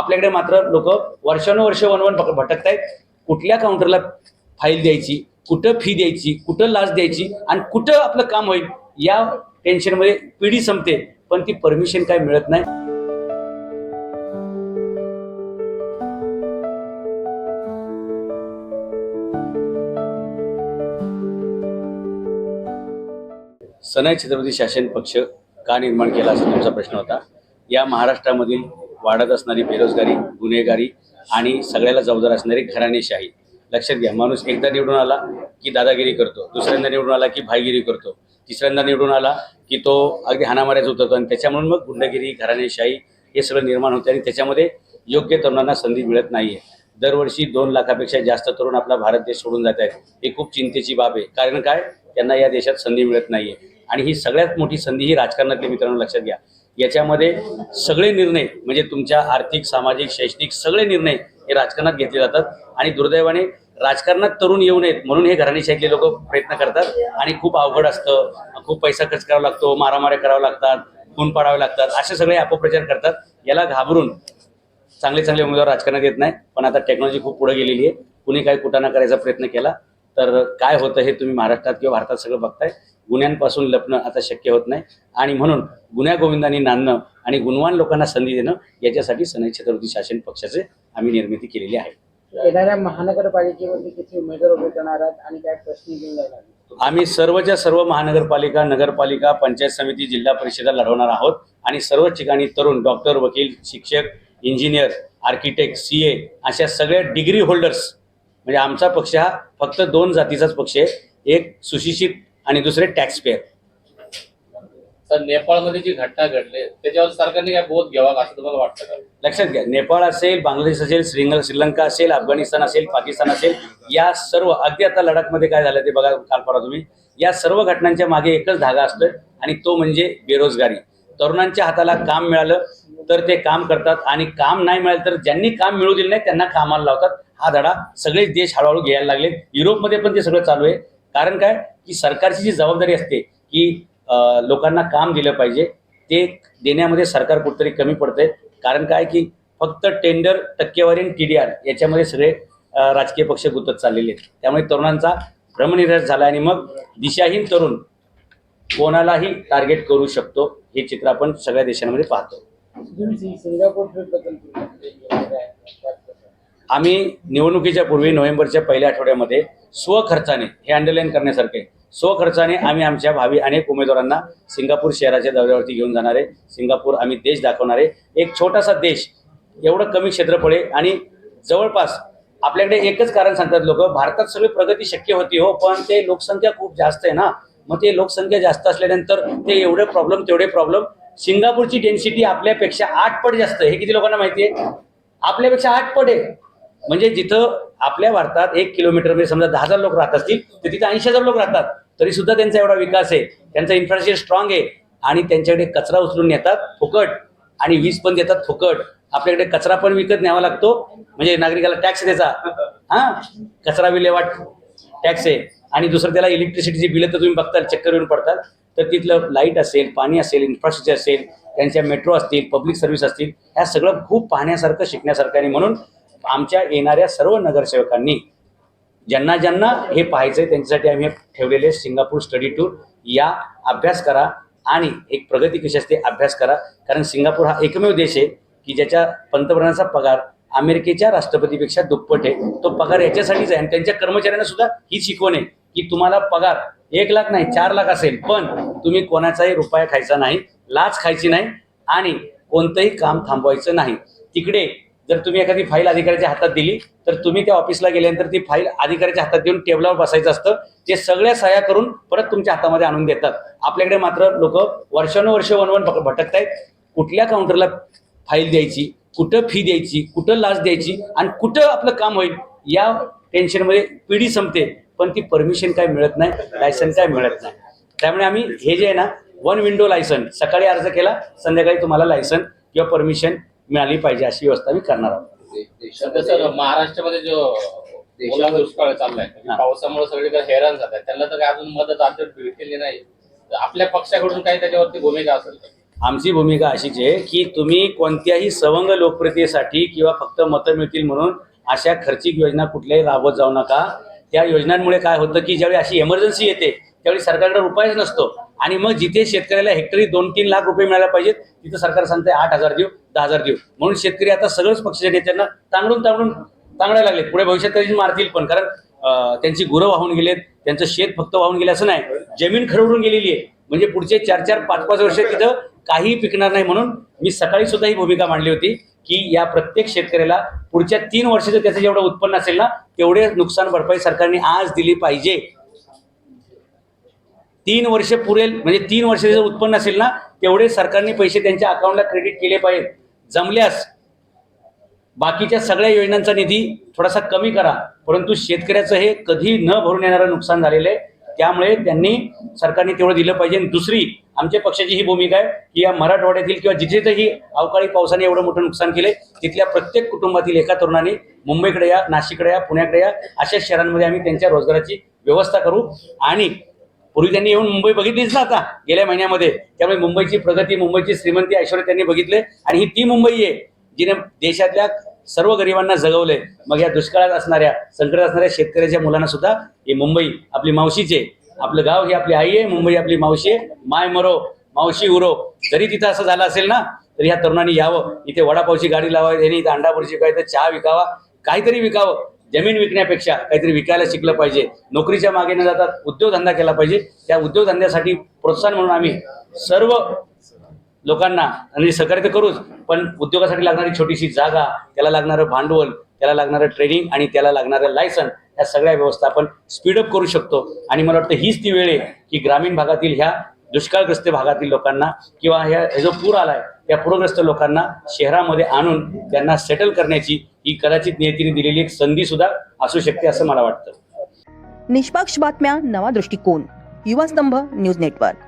आपल्याकडे मात्र लोक वर्षानुवर्ष वनवन भटकत भटकतायत. कुठल्या काउंटरला फाईल द्यायची कुठं फी द्यायची कुठं लाच द्यायची आणि कुठं आपलं काम होईल या टेन्शनमध्ये पिढी संपते पण ती परमिशन काय मिळत नाही. सनाई छत्रपती शासन पक्ष का निर्माण केला असा तुमचा प्रश्न होता? या महाराष्ट्रामधील वाढत असणारी बेरोजगारी गुन्हेगारी आणि सगळ्याला जबाबदार असणारी घराणेशाही. लक्षात घ्या माणूस एकदा निवडून आला की दादागिरी करतो दुसऱ्यांदा निवडून आला की भाईगिरी करतो तिसऱ्यांदा निवडून आला की तो अगदी हाणामाऱ्याच उतरतो आणि त्याच्यामुळे मग गुंडगिरी घराणेशाही हे सगळं निर्माण होते आणि त्याच्यामध्ये योग्य तरुणांना संधी मिळत नाही आहे दरवर्षी दोन लाखापेक्षा जास्त तरुण आपला भारत देश सोडून जात आहेत. ही खूप चिंतेची बाब आहे. कारण काय? त्यांना या देशात संधी मिळत नाही आहे आणि ही सगळ्यात मोठी संधी ही राजकारणातली मित्रांनो लक्षात घ्या. याच्यामध्ये सगळे निर्णय म्हणजे तुमच्या आर्थिक सामाजिक शैक्षणिक सगळे निर्णय हे राजकारणात घेतले जातात. आणि दुर्दैवाने राजकारणात तरुण येऊ नयेत म्हणून हे घराणेशाहीतले लोक प्रयत्न करतात. आणि खूप अवघड असतं. खूप पैसा खर्च करावा लागतो मारामाऱ्या कराव्या लागतात खून पाडावे लागतात. असे सगळे अपप्रचार करतात. याला घाबरून चांगले चांगले उमेदवार राजकारणात येत नाही. पण आता टेक्नॉलॉजी खूप पुढे गेलेली आहे. कुणी काही कुटाणा करायचा प्रयत्न केला तर काय होतं हे तुम्ही महाराष्ट्रात किंवा भारतात सगळं बघताय. गुन्ह्यांपासून लपणं आता शक्य होत नाही. आणि म्हणून गुन्ह्या गोविंदांनी नांदणं आणि गुणवान लोकांना संधी देणं याच्यासाठी सनई छत्रपती शासन पक्षाचे आम्ही निर्मिती केलेली आहे. येणाऱ्या महानगरपालिकेमध्ये किती उमेदवार उभे करणार आहेत आणि काय प्रश्न घेऊन जाणार आम्ही सर्वच्या सर्व महानगरपालिका नगरपालिका पंचायत समिती जिल्हा परिषदा लढवणार आहोत. आणि सर्व ठिकाणी तरुण डॉक्टर वकील शिक्षक इंजिनियर आर्किटेक्ट सी ए अशा सगळ्या डिग्री होल्डर्स म्हणजे आमचा पक्ष हा फक्त दोन जातीचाच पक्ष आहे. एक सुशिक्षित आणि दुसरे टॅक्स पेअर तर नेपाळमध्ये जी घटना घडली त्याच्यावर सरकारने काय बोध घ्यावा असं तुम्हाला वाटतं का? लक्षात घ्या नेपाळ असेल बांगलादेश असेल श्रीलंका श्रीलंका असेल अफगाणिस्तान असेल पाकिस्तान असेल या सर्व अगदी आता लडाखमध्ये काय झालं ते बघा काल परवा तुम्ही. या सर्व घटनांच्या मागे एकच धागा असतोय आणि तो म्हणजे बेरोजगारी. तरुणांच्या हाताला काम मिळालं तर ते काम करतात आणि काम नाही मिळालं तर ज्यांनी काम मिळू दिलं नाही त्यांना कामाला लावतात. हा धडा सगळेच देश हळूहळू घ्यायला लागले. युरोपमध्ये पण ते सगळं चालू आहे. कारण काय? की सरकारची जी जबाबदारी असते की लोकांना काम दिलं पाहिजे ते देण्यामध्ये सरकार कुठतरी कमी पडतंय. कारण काय? की फक्त टेंडर टक्केवारी आणि टी डी आर याच्यामध्ये सगळे राजकीय पक्ष गुंतत चाललेले आहेत. त्यामुळे तरुणांचा भ्रमनिराश झाला आणि मग दिशाहीन तरुण कोणालाही टार्गेट करू शकतो हे चित्र आपण सगळ्या देशांमध्ये पाहतो. सिंगापूर आम्ही निवडणुकीच्या पूर्वी नोव्हेंबरच्या पहिल्या आठवड्यामध्ये स्वखर्चाने हे अंडरलाईन करण्यासारखे स्वखर्चाने आम्ही आमच्या भावी अनेक उमेदवारांना सिंगापूर शहराच्या दौऱ्यावरती घेऊन जाणारे सिंगापूर आम्ही देश दाखवणारे एक छोटासा देश एवढं कमी क्षेत्रफळ आहे आणि जवळपास आपल्याकडे एकच कारण सांगतात लोक भारतात सगळी प्रगती शक्य होती हो पण ते लोकसंख्या खूप जास्त आहे ना. मग ते लोकसंख्या जास्त असल्यानंतर ते एवढे प्रॉब्लेम तेवढे प्रॉब्लेम सिंगापूरची डेन्सिटी आपल्यापेक्षा आठ पट जास्त आहे. हे किती लोकांना माहिती आहे? आपल्यापेक्षा आठ पट आहे. म्हणजे जिथं आपल्या भारतात एक किलोमीटरमध्ये समजा दहा हजार लोक राहत असतील तर तिथे ऐंशी हजार लोक राहतात. तरी सुद्धा त्यांचा एवढा विकास आहे. त्यांचा इन्फ्रास्ट्रक्चर स्ट्रॉंग आहे. आणि त्यांच्याकडे कचरा उचलून येतात फुकट. आणि वीज पण देतात फुकट. आपल्याकडे कचरा पण विकत न्यावा लागतो. म्हणजे नागरिकाला टॅक्स द्यायचा. हा? कचरा विल्हेवाट टॅक्स आहे. आणि दुसरं त्याला इलेक्ट्रिसिटीची बिलं तर तुम्ही बघताल चक्कर येऊन पडतात. तर तिथलं लाइट असेल पाणी असेल इन्फ्रास्ट्रक्चर असेल त्यांच्या मेट्रो असतील पब्लिक सर्व्हिस असतील ह्या सगळं खूप पाहण्यासारखं शिकण्यासारखं आहे. आणि म्हणून आमच्या येणाऱ्या सर्व नगरसेवकांनी ज्यांना ज्यांना हे पाहायचंय त्यांच्यासाठी आम्ही हे ठेवलेले सिंगापूर स्टडी टूर या अभ्यास करा आणि एक प्रगती कशी असते अभ्यास करा. कारण सिंगापूर हा एकमेव देश आहे की ज्याच्या पंतप्रधानाचा पगार अमेरिकेच्या राष्ट्रपतीपेक्षा दुप्पट आहे. तो पगार याच्यासाठीच आहे आणि त्यांच्या कर्मचाऱ्यांना सुद्धा ही शिकवण आहे की तुम्हाला पगार एक लाख नाही चार लाख असेल पण तुम्ही कोणाचाही रुपया खायचा नाही लाच खायची नाही आणि कोणतंही काम थांबवायचं नाही. तिकडे जर तुम्ही एखादी फाईल अधिकाऱ्याच्या हातात दिली तर तुम्ही त्या ऑफिसला गेल्यानंतर ती फाईल अधिकाऱ्याच्या हातात देऊन टेबलावर बसायचं असतं. ते सगळ्या सह्या करून परत तुमच्या हातामध्ये आणून देतात. आपल्याकडे मात्र लोक वर्षानुवर्ष वनवन भटकत आहेत कुठल्या काउंटरला फाईल द्यायची कुठं फी द्यायची कुठं लाच द्यायची आणि कुठं आपलं काम होईल या टेन्शनमध्ये पिढी संपते. पण ती परमिशन काय मिळत नाही लायसन काय मिळत नाही. त्यामुळे आम्ही हे जे आहे ना वन विंडो लायसन सकाळी अर्ज केला संध्याकाळी तुम्हाला लायसन किंवा परमिशन मिळाली पाहिजे अशी व्यवस्था मी करणार आहोत. सध्या सर महाराष्ट्रामध्ये जो ओला दुष्काळ चाललाय हा. पावसामुळे सगळीकडे हैराण झालाय. त्यांना तर काय अजून मदत अद्याप भेटलेली नाही. तर आपल्या पक्षाकडून काही त्याच्यावरती भूमिका असेल? आमची भूमिका अशीच आहे की तुम्ही कोणत्याही सवंग लोकप्रियतेसाठी किंवा फक्त मतं मिळतील म्हणून अशा खर्चिक योजना कुठल्याही राबवत जाऊ नका. त्या योजनांमुळे काय होतं की ज्यावेळी अशी एमर्जन्सी येते त्यावेळी सरकारकडे रुपयाच नसतो. आणि मग जिथे शेतकऱ्याला हेक्टरी दोन तीन लाख रुपये मिळायला पाहिजेत तिथं सरकार सांगते आठ हजार देऊ दहा हजार देऊ. म्हणून शेतकरी आता सगळंच पक्षाच्या नेत्यांना तांगडून तांगडून तांगडायला लागले पुढे भविष्यात तरी मारतील पण कारण त्यांची गुरं वाहून गेलेत त्यांचं शेत फक्त वाहून गेले असं नाही. जमीन खरवडून गेलेली आहे. म्हणजे पुढचे चार चार पाच पाच वर्ष तिथं काही पिकणार नाही म्हणून मी सकाळी सुद्धा ही भूमिका मांडली होती की या प्रत्येक शेतकऱ्याला पुढच्या तीन वर्षाचं त्याचं जेवढं उत्पन्न असेल ना तेवढे नुकसान भरपाई सरकारने आज दिली पाहिजे. तीन वर्ष पुरेल म्हणजे तीन वर्षाचं उत्पन्न असेल ना तेवढे सरकारने पैसे त्यांच्या अकाउंटला क्रेडिट केले पाहिजेत. जमल्यास बाकीच्या सगळ्या योजनांचा निधी थोडासा कमी करा. परंतु शेतकऱ्याचं हे कधी न भरून येणारं नुकसान झालेलं आहे. त्यामुळे त्यांनी सरकारने तेवढं दिलं पाहिजे. आणि दुसरी आमच्या पक्षाची ही भूमिका आहे की या मराठवाड्यातील किंवा जिथेही अवकाळी पावसाने एवढं मोठं नुकसान केले तिथल्या प्रत्येक कुटुंबातील एका तरुणाने मुंबईकडे या नाशिककडे या पुण्याकडे या अशा शहरांमध्ये आम्ही त्यांच्या रोजगाराची व्यवस्था करू. आणि पूर्वी त्यांनी येऊन मुंबई बघितलीच ना आता गेल्या महिन्यामध्ये. त्यामुळे मुंबईची प्रगती मुंबईची श्रीमंती ऐश्वर्य त्यांनी बघितले. आणि ही ती मुंबई आहे जिने देशातल्या सर्व गरिबांना जगवले. मग या दुष्काळात असणाऱ्या संकटात असणाऱ्या शेतकऱ्याच्या मुलांना सुद्धा ही मुंबई आपली मावशीची आहे. आपलं गाव ही आपली आई आहे मुंबई आपली मावशी आहे. माय मरो मावशी उरो. जरी तिथं असं झालं असेल ना तरी ह्या तरुणांनी यावं. इथे वडापावची गाडी लावावी यांनी इथं अंडाभुर्जी काय तर चहा विकावा काहीतरी विकावं. जमीन विकण्यापेक्षा काहीतरी विकायला शिकलं पाहिजे नोकरीच्या मागे न जातात उद्योगधंदा केला पाहिजे त्या उद्योगधंद्यासाठी प्रोत्साहन म्हणून आम्ही सर्व लोकांना आणि सहकार्य तर करूच पण उद्योगासाठी लागणारी छोटीशी जागा त्याला लागणारं भांडवल त्याला लागणारं ट्रेनिंग आणि त्याला लागणारं लायसन या सगळ्या व्यवस्था आपण स्पीडअप करू शकतो. आणि मला वाटतं हीच ती वेळ आहे की ग्रामीण भागातील ह्या दुष्काळग्रस्त भागातील लोकांना किंवा ह्या जो पूर आलाय त्या पूरग्रस्त लोकांना शहरामध्ये आणून त्यांना सेटल करण्याची ही कदाचित नियतीने दिलेली एक संधी सुद्धा असू शकते असं मला वाटतं. निष्पक्ष बातम्या नवा दृष्टिकोन. युवा स्तंभ न्यूज नेटवर्क.